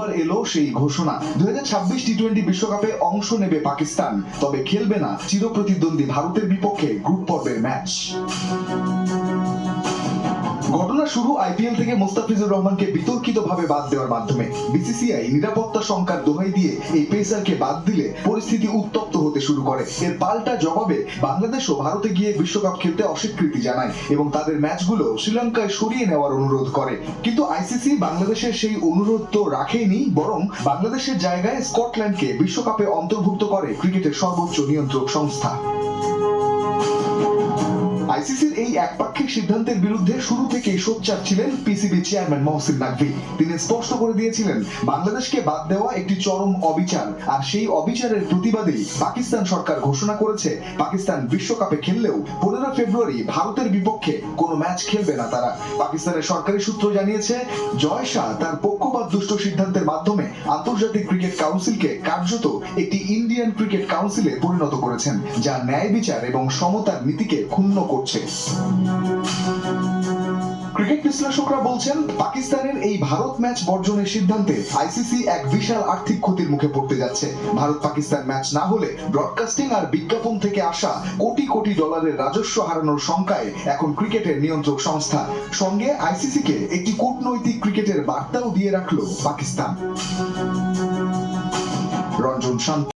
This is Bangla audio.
রোববার এলো সেই ঘোষণা। দুই টি টোয়েন্টি বিশ্বকাপে অংশ নেবে পাকিস্তান। তবে খেলবে না চিরপ্রতিদ্বন্দ্বী ভারতের বিপক্ষে গ্রুপ পর্বের ম্যাচ শুরু আইপিএল থেকে মোস্তাফিজুর রহমানকে বিতর্কিতভাবে বাদ দেওয়ার মাধ্যমে। বিসিসিআই নিরাপত্তা সংখ্যার দোহাই দিয়ে এই পেসারকে বাদ দিলে পরিস্থিতি উত্তপ্ত হতে শুরু করে। এর পাল্টা জবাবে বাংলাদেশও ভারতে গিয়ে বিশ্বকাপ খেলতে অস্বীকৃতি জানায় এবং তাদের ম্যাচগুলো শ্রীলঙ্কায় সরিয়ে নেওয়ার অনুরোধ করে। কিন্তু আইসিসি বাংলাদেশের সেই অনুরোধ তো রাখেনি বরং বাংলাদেশের জায়গায় স্কটল্যান্ডকে বিশ্বকাপে অন্তর্ভুক্ত করে ক্রিকেটের সর্বোচ্চ নিয়ন্ত্রক সংস্থা। আইসিসির এই একপাক্ষিক সিদ্ধান্তের বিরুদ্ধে শুরু থেকেই সোচ্চার ছিলেন পিসিবি চেয়ারম্যান মহসিন নাকভি তিনি স্পষ্ট করে দিয়েছিলেন, বাংলাদেশকে বাদ দেওয়া একটি চরম অবিচার, আর সেই অবিচারের প্রতিবাদেই পাকিস্তান সরকার ঘোষণা করেছে, পাকিস্তান বিশ্বকাপে খেললেও পনেরো ফেব্রুয়ারি ভারতের বিপক্ষে কোনো ম্যাচ খেলবে না তারা। পাকিস্তানের সরকারি সূত্র জানিয়েছে, জয় শাহ তার পক্ষপাত দুষ্ট সিদ্ধান্তের মাধ্যমে আন্তর্জাতিক ক্রিকেট কাউন্সিলকে কার্যত একটি ইন্ডিয়ান ক্রিকেট কাউন্সিলে পরিণত করেছেন, যা ন্যায় বিচার এবং সমতার নীতিকে ক্ষুণ্ণ করছে। ক্রিকেট বিশ্লেষকরা বলছেন, পাকিস্তানের এই ভারত ম্যাচ বর্জনের সিদ্ধান্তে আইসিসি এক বিশাল আর্থিক ক্ষতির মুখে পড়তে যাচ্ছে। ভারত পাকিস্তান ম্যাচ না হলে ব্রডকাস্টিং আর বিজ্ঞাপন থেকে আসা কোটি কোটি ডলারের রাজস্ব হারানোর শঙ্কায় এখন ক্রিকেটের নিয়ন্ত্রক সংস্থা। সঙ্গে আইসিসি কে একটি কূটনৈতিক ক্রিকেটের বার্তাও দিয়ে রাখল পাকিস্তান। রঞ্জন শান্ত।